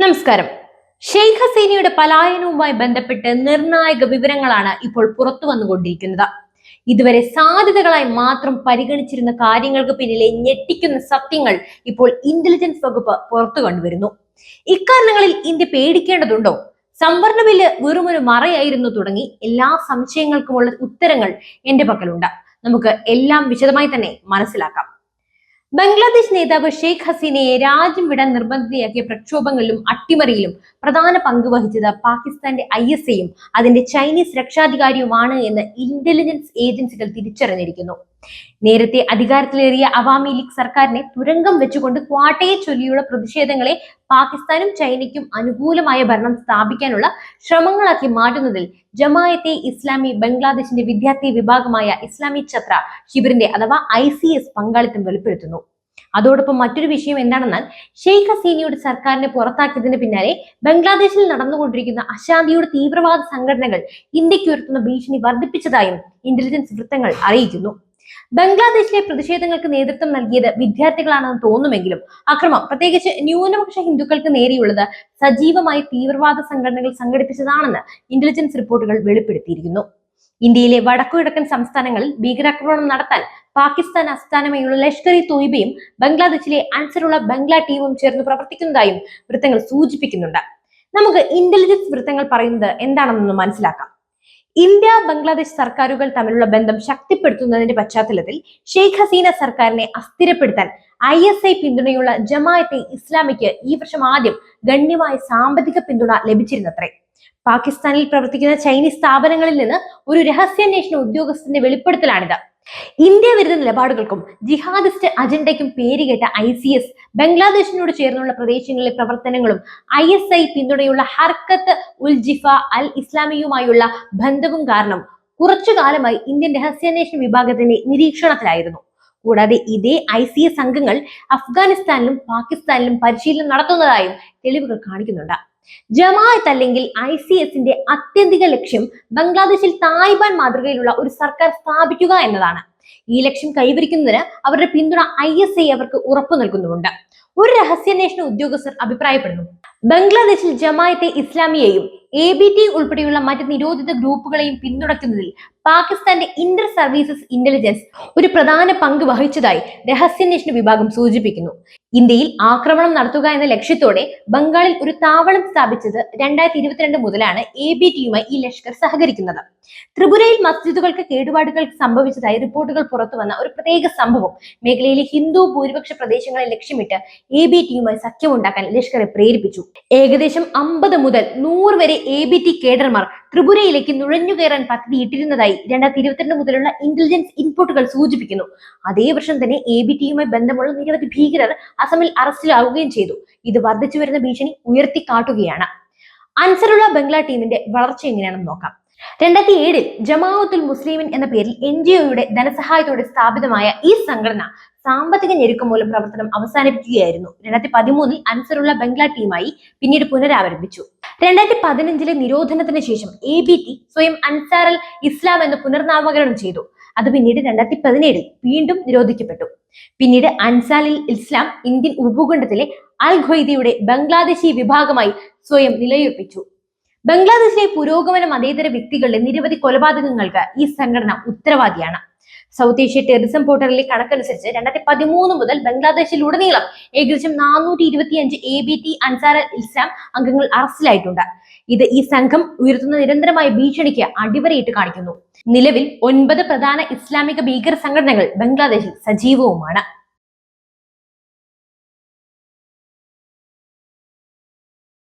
നമസ്കാരം. ഷെയ്ഖ് ഹസീനയുടെ പലായനവുമായി ബന്ധപ്പെട്ട് നിർണായക വിവരങ്ങളാണ് ഇപ്പോൾ പുറത്തു വന്നുകൊണ്ടിരിക്കുന്നത്. ഇതുവരെ സാധ്യതകളായി മാത്രം പരിഗണിച്ചിരുന്ന കാര്യങ്ങൾക്ക് പിന്നിലെ ഞെട്ടിക്കുന്ന സത്യങ്ങൾ ഇപ്പോൾ ഇന്റലിജൻസ് വകുപ്പ് പുറത്തു കൊണ്ടുവരുന്നു. ഇക്കാരണങ്ങളിൽ ഇന്ത്യ പേടിക്കേണ്ടതുണ്ടോ? സംവരണ ബില്ല് വെറുമൊരു മറയായിരുന്നു തുടങ്ങി. എല്ലാ സംശയങ്ങൾക്കുമുള്ള ഉത്തരങ്ങൾ എന്റെ പക്കലുണ്ട്. നമുക്ക് എല്ലാം വിശദമായി തന്നെ മനസ്സിലാക്കാം. ബംഗ്ലാദേശ് നേതാവ് ഷെയ്ഖ് ഹസീനയെ രാജ്യം വിടാൻ നിർബന്ധിതയാക്കിയ പ്രക്ഷോഭങ്ങളിലും അട്ടിമറിയിലും പ്രധാന പങ്ക് വഹിച്ചത് പാകിസ്ഥാന്റെ ഐ എസ് എയും അതിന്റെ ചൈനീസ് രക്ഷാധികാരിയുമാണ് എന്ന് ഇന്റലിജൻസ് ഏജൻസികൾ തിരിച്ചറിഞ്ഞിരിക്കുന്നു. നേരത്തെ അധികാരത്തിലേറിയ അവാമി ലീഗ് സർക്കാരിനെ തുരങ്കം വെച്ചുകൊണ്ട് ക്വാട്ടയെ ചൊല്ലിയുള്ള പ്രതിഷേധങ്ങളെ പാകിസ്ഥാനും ചൈനയ്ക്കും അനുകൂലമായ ഭരണം സ്ഥാപിക്കാനുള്ള ശ്രമങ്ങളാക്കി മാറ്റുന്നതിൽ ജമായത്തെ ഇസ്ലാമി ബംഗ്ലാദേശിന്റെ വിദ്യാർത്ഥി വിഭാഗമായ ഇസ്ലാമി ഛത്ര ഷിബിറിന്റെ അഥവാ ഐ സി എസ് പങ്കാളിത്തം വെളിപ്പെടുത്തുന്നു. അതോടൊപ്പം മറ്റൊരു വിഷയം എന്താണെന്നാൽ ഷെയ്ഖ് ഹസീനയുടെ സർക്കാരിനെ പുറത്താക്കിയതിന് പിന്നാലെ ബംഗ്ലാദേശിൽ നടന്നുകൊണ്ടിരിക്കുന്ന അശാന്തിയുടെ തീവ്രവാദ സംഘടനകൾ ഇന്ത്യയ്ക്ക് ഉയർത്തുന്ന ഭീഷണി വർദ്ധിപ്പിച്ചതായും ഇന്റലിജൻസ് വൃത്തങ്ങൾ അറിയിക്കുന്നു. ബംഗ്ലാദേശിലെ പ്രതിഷേധങ്ങൾക്ക് നേതൃത്വം നൽകിയത് വിദ്യാർത്ഥികളാണെന്ന് തോന്നുമെങ്കിലും അക്രമം. പ്രത്യേകിച്ച് ന്യൂനപക്ഷ ഹിന്ദുക്കൾക്ക് നേരെയുള്ളത് സജീവമായി തീവ്രവാദ സംഘടനകൾ സംഘടിപ്പിച്ചതാണെന്ന് ഇന്റലിജൻസ് റിപ്പോർട്ടുകൾ വെളിപ്പെടുത്തിയിരിക്കുന്നു. ഇന്ത്യയിലെ വടക്കുകിഴക്കൻ സംസ്ഥാനങ്ങളിൽ ഭീകരാക്രമണം നടത്താൻ പാകിസ്ഥാൻ ആസ്ഥാനമായുള്ള ലഷ്കർ ഇ തോയിബയും ബംഗ്ലാദേശിലെ അൻസറുള്ള ബംഗ്ലാ ടീമും ചേർന്ന് പ്രവർത്തിക്കുന്നതായും വൃത്തങ്ങൾ സൂചിപ്പിക്കുന്നുണ്ട്. നമുക്ക് ഇന്റലിജൻസ് വൃത്തങ്ങൾ പറയുന്നത് എന്താണെന്നൊന്ന് മനസ്സിലാക്കാം. ഇന്ത്യ ബംഗ്ലാദേശ് സർക്കാരുകൾ തമ്മിലുള്ള ബന്ധം ശക്തിപ്പെടുത്തുന്നതിന്റെ പശ്ചാത്തലത്തിൽ ഷെയ്ഖ് ഹസീന സർക്കാരിനെ അസ്ഥിരപ്പെടുത്താൻ ഐ എസ് ഐ പിന്തുണയുള്ള ജമായത്തെ ഇസ്ലാമിക്ക് ഈ വർഷം ആദ്യം ഗണ്യമായ സാമ്പത്തിക പിന്തുണ ലഭിച്ചിരുന്നത്രേ. പാകിസ്ഥാനിൽ പ്രവർത്തിക്കുന്ന ചൈനീസ് സ്ഥാപനങ്ങളിൽ നിന്ന് ഒരു രഹസ്യാന്വേഷണ ഉദ്യോഗസ്ഥന്റെ വെളിപ്പെടുത്തലാണിത്. ഇന്ത്യ വിരുദ്ധ നിലപാടുകൾക്കും ജിഹാദിസ്റ്റ് അജണ്ടയ്ക്കും പേരുകേട്ട ഐ സി എസ് ബംഗ്ലാദേശിനോട് ചേർന്നുള്ള പ്രദേശങ്ങളിലെ പ്രവർത്തനങ്ങളും ഐ എസ് ഐ പിന്തുണയുള്ള ഹർക്കത്ത് ഉൽ ജിഫ അൽ ഇസ്ലാമിയുമായുള്ള ബന്ധവും കാരണം കുറച്ചു കാലമായി ഇന്ത്യൻ രഹസ്യാന്വേഷണ വിഭാഗത്തിന്റെ നിരീക്ഷണത്തിലായിരുന്നു. കൂടാതെ ഇതേ ഐ സി എസ് അംഗങ്ങൾ അഫ്ഗാനിസ്ഥാനിലും പാകിസ്ഥാനിലും പരിശീലനം നടത്തുന്നതായും തെളിവുകൾ കാണിക്കുന്നുണ്ട്. ജമാഅത്ത് അല്ലെങ്കിൽ ഐ സി എസിന്റെ അത്യന്തിക ലക്ഷ്യം ബംഗ്ലാദേശിൽ താലിബാൻ മാതൃകയിലുള്ള ഒരു സർക്കാർ സ്ഥാപിക്കുക എന്നതാണ്. ഈ ലക്ഷ്യം കൈവരിക്കുന്നതിന് അവരുടെ പിന്തുണ ഐ എസ് ഐ അവർക്ക് ഉറപ്പു നൽകുന്നുമുണ്ട്. ഒരു രഹസ്യാന്വേഷണ ഉദ്യോഗസ്ഥർ അഭിപ്രായപ്പെടുന്നു. ബംഗ്ലാദേശിൽ ജമായത്തെ ഇസ്ലാമിയെയും എ ബി ടി ഉൾപ്പെടെയുള്ള മറ്റ് നിരോധിത ഗ്രൂപ്പുകളെയും പിന്തുണയ്ക്കുന്നതിൽ പാകിസ്ഥാന്റെ ഇന്റർ സർവീസസ് ഇന്റലിജൻസ് ഒരു പ്രധാന പങ്ക് വഹിച്ചതായി രഹസ്യാന്വേഷണ വിഭാഗം സൂചിപ്പിക്കുന്നു. ഇന്ത്യയിൽ ആക്രമണം നടത്തുക എന്ന ലക്ഷ്യത്തോടെ ബംഗാളിൽ ഒരു താവളം സ്ഥാപിച്ചത് രണ്ടായിരത്തി ഇരുപത്തിരണ്ട് മുതലാണ് എ ബി ടിയുമായി ഈ ലഷ്കർ സഹകരിക്കുന്നത്. ത്രിപുരയിൽ മസ്ജിദുകൾക്ക് കേടുപാടുകൾ സംഭവിച്ചതായി റിപ്പോർട്ടുകൾ പുറത്തുവന്ന ഒരു പ്രത്യേക സംഭവം മേഖലയിലെ ഹിന്ദു ഭൂരിപക്ഷ പ്രദേശങ്ങളെ ലക്ഷ്യമിട്ട് എ ബി ടിയുമായി സഖ്യമുണ്ടാക്കാൻ ലഷ്കറെ പ്രേരിപ്പിച്ചു. ഏകദേശം അമ്പത് മുതൽ നൂറ് വരെ എ ബി ടി കേഡർമാർ ത്രിപുരയിലേക്ക് നുഴഞ്ഞുകയറാൻ പദ്ധതിയിട്ടിരുന്നതായി രണ്ടായിരത്തി ഇരുപത്തിരണ്ട് മുതലുള്ള ഇന്റലിജൻസ് ഇൻപുട്ടുകൾ സൂചിപ്പിക്കുന്നു. അതേ വർഷം തന്നെ എ ബി ടിയുമായി ബന്ധമുള്ള നിരവധി ഭീകരർ അസമിൽ അറസ്റ്റിലാവുകയും ചെയ്തു. ഇത് വർദ്ധിച്ചു വരുന്ന ഭീഷണി ഉയർത്തിക്കാട്ടുകയാണ്. അൻസറുള്ള ബംഗ്ലാ ടീമിന്റെ വളർച്ച എങ്ങനെയാണെന്ന് നോക്കാം. രണ്ടായിരത്തി ഏഴിൽ ജമാഅത്തുൽ മുസ്ലിമിൻ എന്ന പേരിൽ എൻ ജി ഒയുടെ ധനസഹായത്തോടെ സ്ഥാപിതമായ ഈ സംഘടന സാമ്പത്തിക ഞെരുക്കം മൂലം പ്രവർത്തനം അവസാനിപ്പിക്കുകയായിരുന്നു. രണ്ടായിരത്തി പതിമൂന്നിൽ അൻസറുള്ള ബംഗ്ലാ ടീമായി പിന്നീട് പുനരാരംഭിച്ചു. രണ്ടായിരത്തി പതിനഞ്ചിലെ നിരോധനത്തിന് ശേഷം എ ബി ടി സ്വയം അൻസാറൽ ഇസ്ലാം എന്ന് പുനർനാമകരണം ചെയ്തു. അത് പിന്നീട് രണ്ടായിരത്തി പതിനേഴിൽ വീണ്ടും നിരോധിക്കപ്പെട്ടു. പിന്നീട് അൻസാലിൽ ഇസ്ലാം ഇന്ത്യൻ ഉപഭൂഖണ്ഡത്തിലെ അൽ ഖ്വൈദിയുടെ ബംഗ്ലാദേശി വിഭാഗമായി സ്വയം നിലയുറപ്പിച്ചു ബംഗ്ലാദേശിലെ പുരോഗമന മതേതര വ്യക്തികളുടെ നിരവധി കൊലപാതകങ്ങൾക്ക് ഈ സംഘടന ഉത്തരവാദിയാണ്. സൗത്ത് ഏഷ്യ ടെറിസം പോർട്ടലിലെ കണക്കനുസരിച്ച് രണ്ടായിരത്തി പതിമൂന്ന് മുതൽ ബംഗ്ലാദേശിലുടനീളം ഏകദേശം നാനൂറ്റി ഇരുപത്തിയഞ്ച് A B T Ansar Islam അംഗങ്ങൾ അറസ്റ്റിലായിട്ടുണ്ട്. ഇത് ഈ സംഘം ഉയർത്തുന്ന നിരന്തരമായ ഭീഷണിക്ക് അടിവരയിട്ട് കാണിക്കുന്നു. നിലവിൽ ഒൻപത് പ്രധാന ഇസ്ലാമിക ഭീകര സംഘടനകൾ ബംഗ്ലാദേശിൽ സജീവവുമാണ്.